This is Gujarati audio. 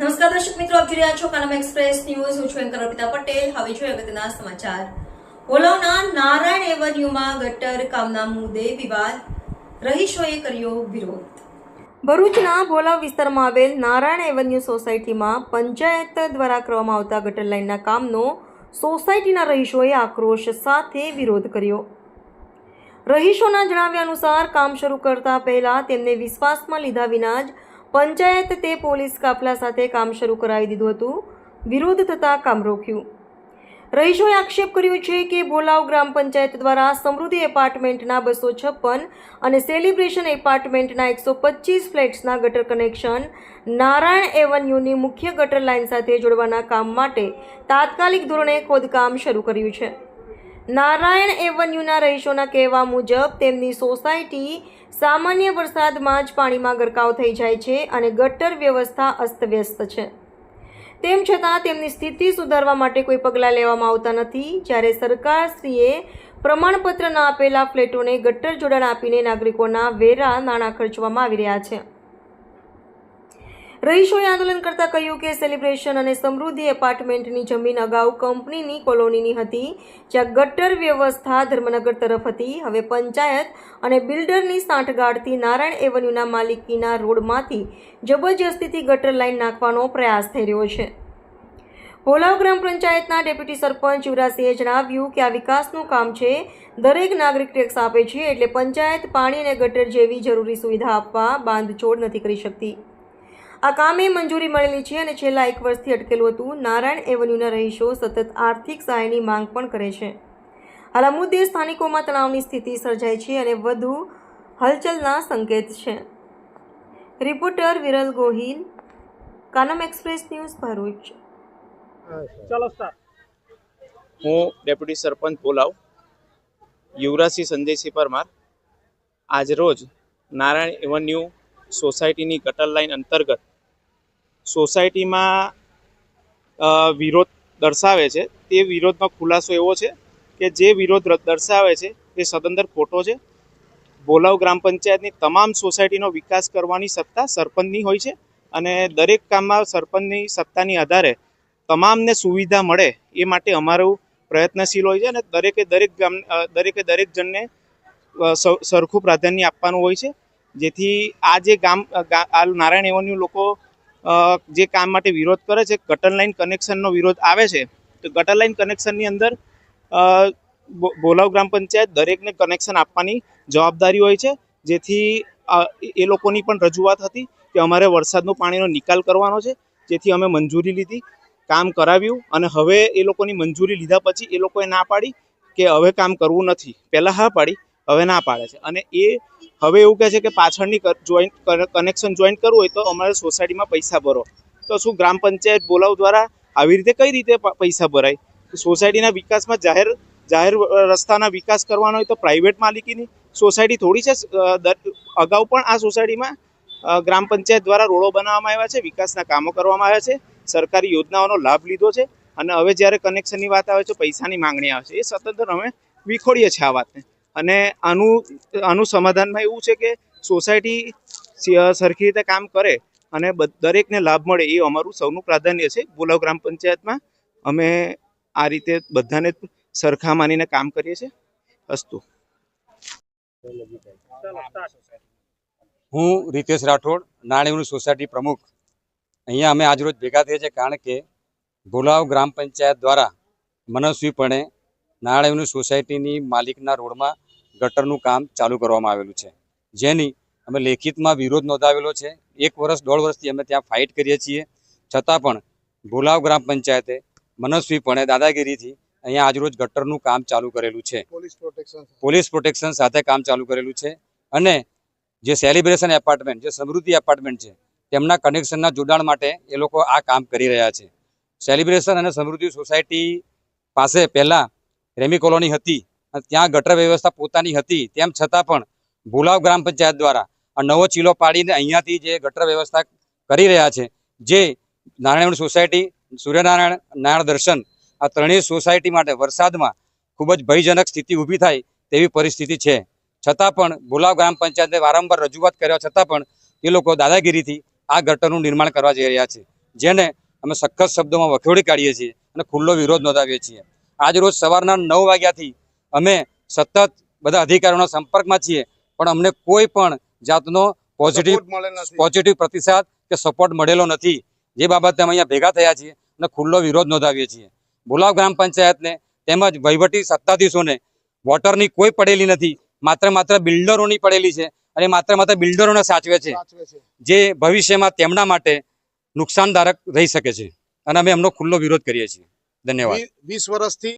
નમસ્કાર દર્શક મિત્રો, આપ જોઈ રહ્યા છો કાનમ એક્સપ્રેસ ન્યૂઝ હું છું એન્કર અર્પિતા પટેલ. હવે જોઈએ અગત્યના સમાચાર. ઓલોના નારાયણ એવન્યુમાં ગટર કામના મુદ્દે વિવાદ. રહીશોએ કર્યો વિરોધ. ભરૂચના ભોલા વિસ્તારમાં આવેલ નારાયણ એવન્યુ સોસાયટીમાં પંચાયત દ્વારા કરવામાં આવતા ગટર લાઇનના કામનો સોસાયટીના રહીશોએ આક્રોશ સાથે વિરોધ કર્યો. રહીશોના જણાવ્યા અનુસાર, કામ શરૂ કરતા પહેલા તેમને વિશ્વાસમાં લીધા વિના જ પંચાયત તે પોલીસ કાફલા સાથે કામ શરૂ કરાવી દીધું હતું. વિરોધ થતાં કામ રોક્યું. રહીશોએ આક્ષેપ કર્યો છે કે બોલાવ ગ્રામ પંચાયત દ્વારા સમૃદ્ધિ એપાર્ટમેન્ટના બસો છપ્પન અને સેલિબ્રેશન એપાર્ટમેન્ટના એકસો પચીસ ફ્લેટ્સના ગટર કનેક્શન નારાયણ એવન્યુની મુખ્ય ગટર લાઇન સાથે જોડવાના કામ માટે તાત્કાલિક ધોરણે ખોદકામ શરૂ કર્યું છે. નારાયણ એવન્યુના રહીશોના કહેવા મુજબ તેમની સોસાયટી સામાન્ય વરસાદમાં જ પાણીમાં ગરકાવ થઈ જાય છે અને ગટર વ્યવસ્થા અસ્તવ્યસ્ત છે. તેમ છતાં તેમની સ્થિતિ સુધારવા માટે કોઈ પગલાં લેવામાં આવતા નથી. જ્યારે સરકારશ્રીએ પ્રમાણપત્ર ન આપેલા ફ્લેટોને ગટર જોડાણ આપીને નાગરિકોના વેરા નાણાં ખર્ચવામાં આવી રહ્યા છે. રહીશોએ આંદોલન કરતા કહ્યું કે સેલિબ્રેશન અને સમૃદ્ધિ એપાર્ટમેન્ટની જમીન અગાઉ કંપનીની કોલોનીની હતી, જ્યાં ગટર વ્યવસ્થા ધર્મનગર તરફ હતી. હવે પંચાયત અને બિલ્ડરની સાંઠગાંઠથી નારાયણ એવન્યુના માલિકીના રોડમાંથી જબરજસ્તીથી ગટર લાઇન નાખવાનો પ્રયાસ થઈ રહ્યો છે. ભોલાવ ગ્રામ પંચાયતના ડેપ્યુટી સરપંચ યુવરાજસિંહે જણાવ્યું કે આ વિકાસનું કામ છે, દરેક નાગરિક ટેક્સ આપે છે, એટલે પંચાયત પાણી અને ગટર જેવી જરૂરી સુવિધા આપવા બાંધછોડ નથી કરી શકતી. આ કામે મંજૂરી મળેલી છે અને છેલ્લા એક વર્ષથી અટકેલું હતું. નારાયણ એવન્યુના રહીશો સતત આર્થિક સહાયની માંગ પણ કરે છે. હાલ આ મુદ્દે સ્થાનિકોમાં તણાવની સ્થિતિ સર્જાય છે અને વધુ હલચલના સંકેત છે. Reporter Viral Gohil Kanam express news Bharuch. ચલો સર હું ડેપ્યુટી સરપંચ બોલાવ. યુવરાજસિંહ સંજયસિંહ પરમાર આજરોજ નારાયણ એવન્યુ સોસાયટીની ગટર લાઇન અંતર્ગત સોસાયટીમાં વિરોધ દર્શાવે છે. તે વિરોધનો ખુલાસો એવો છે કે જે વિરોધ દર્શાવે છે તે સદંતર ખોટો છે. બોલાવ ગ્રામ પંચાયતની તમામ સોસાયટીનો વિકાસ કરવાની સત્તા સરપંચની હોય છે અને દરેક કામમાં સરપંચની સત્તાની આધારે તમામને સુવિધા મળે એ માટે અમારું પ્રયત્નશીલ હોય છે અને દરેકે દરેક ગામ દરેકે દરેક જણને સરખું પ્રાધાન્ય આપવાનું હોય છે. જેથી આ જે ગામ આ નારાયણ એવન્યુ લોકો જે કામ માટે વિરોધ કરે છે, ગટર લાઇન કનેક્શનનો વિરોધ આવે છે, તો ગટર લાઇન કનેક્શનની અંદર બોલાવ ગ્રામ પંચાયત દરેકને કનેક્શન આપવાની જવાબદારી હોય છે, જેથી એ લોકોની પણ રજૂઆત હતી કે અમારે વરસાદનું પાણીનો નિકાલ કરવાનો છે, જેથી અમે મંજૂરી લીધી, કામ કરાવ્યું, અને હવે એ લોકોની મંજૂરી લીધા પછી એ લોકોએ ના પાડી કે હવે કામ કરવું નથી. પહેલાં હા પાડી હવે ના પાડે છે. અને એ હવે એવું કહે છે કે પાછળની જોઈન્ટ કનેક્શન જોઈન્ટ કરવું હોય તો અમારે સોસાયટીમાં પૈસા ભરો. તો શું ગ્રામ પંચાયત બોલાવ દ્વારા આવી રીતે કઈ રીતે પૈસા ભરાય? સોસાયટીના વિકાસમાં જાહેર જાહેર રસ્તાના વિકાસ કરવાનો હોય તો પ્રાઇવેટ માલિકીની સોસાયટી થોડી છે. અગાઉ પણ આ સોસાયટીમાં ગ્રામ પંચાયત દ્વારા રોડો બનાવવામાં આવ્યા છે, વિકાસના કામો કરવામાં આવ્યા છે, સરકારી યોજનાઓનો લાભ લીધો છે, અને હવે જ્યારે કનેક્શનની વાત આવે છે, પૈસાની માંગણી આવે છે. એ સતત અમે વિખોડીએ છીએ આ વાતને. અને આનું આનું સમાધાનમાં એવું છે કે સોસાયટી સરખી રીતે કામ કરે અને દરેકને લાભ મળે, એ અમારું સૌનું પ્રાધાન્ય છે. બોલાવ ગ્રામ પંચાયતમાં અમે આ રીતે બધાને સરખા માનીને કામ કરીએ છીએ. અસ્તુ. હું રીતેશ રાઠોડ નાણાંની સોસાયટી પ્રમુખ. અહીંયા અમે આજરોજ ભેગા થયા છે કારણ કે ભોલાવ ગ્રામ પંચાયત દ્વારા મનસ્વીપણે નાણાંની સોસાયટીની માલિકના રોડમાં ગટરનું કામ ચાલુ કરવામાં આવેલું છે. જેની અમે લેખિતમાં વિરોધ નોંધાવેલો છે. એક વર્ષ દોઢ વર્ષથી અમે ત્યાં ફાઇટ કરીએ છીએ. છતાં પણ ભોલાવ ગ્રામ પંચાયતે મનસ્વીપણે દાદાગીરીથી અહીંયા આજરોજ ગટરનું કામ ચાલુ કરેલું છે. પોલીસ પ્રોટેક્શન પોલીસ પ્રોટેક્શન સાથે કામ ચાલુ કરેલું છે અને જે સેલિબ્રેશન એપાર્ટમેન્ટ જે સમૃદ્ધિ એપાર્ટમેન્ટ છે તેમના કનેક્શનના જોડાણ માટે એ લોકો આ કામ કરી રહ્યા છે. સેલિબ્રેશન અને સમૃદ્ધિ સોસાયટી પાસે પહેલાં રેમી કોલોની હતી અને ત્યાં ગટર વ્યવસ્થા પોતાની હતી. તેમ છતાં પણ ભુલાવ ગ્રામ પંચાયત દ્વારા આ નવો ચીલો પાડીને અહીંયાથી જે ગટર વ્યવસ્થા કરી રહ્યા છે, જે નારાયણ સોસાયટી, સૂર્યનારાયણ, નારાયણ દર્શન, આ ત્રણેય સોસાયટી માટે વરસાદમાં ખૂબ જ ભયજનક સ્થિતિ ઊભી થાય તેવી પરિસ્થિતિ છે. છતાં પણ ભુલાવ ગ્રામ પંચાયતે વારંવાર રજૂઆત કર્યા છતાં પણ એ લોકો દાદાગીરીથી આ ગટરનું નિર્માણ કરવા જઈ રહ્યા છે, જેને અમે સખત શબ્દોમાં વખોડી કાઢીએ છીએ અને ખુલ્લો વિરોધ નોંધાવીએ છીએ. આજ રોજ સવારના નવ વાગ્યાથી અમે સતત બધા અધિકારીઓના સંપર્કમાં છીએ પણ અમને કોઈ પણ જાતનો પોઝિટિવ પોઝિટિવ પ્રતિસાદ કે સપોર્ટ મળેલો નથી. જે બાબતે અમે અહીંયા ભેગા થયા છીએ અને ખુલ્લો વિરોધ નોંધાવીએ છીએ. ભુલાવ ગ્રામ પંચાયતને તેમજ વહીવટી સત્તાધીશોને વોટરની કોઈ પડેલી નથી માત્ર માત્ર બિલ્ડરોની પડેલી છે અને માત્ર માત્ર બિલ્ડરોને સાચવે છે. જે ભવિષ્યમાં તેમના માટે નુકસાનદારક રહી શકે છે. અને અમે એમનો ખુલ્લો વિરોધ કરીએ છીએ. ધન્યવાદ. વીસ વર્ષથી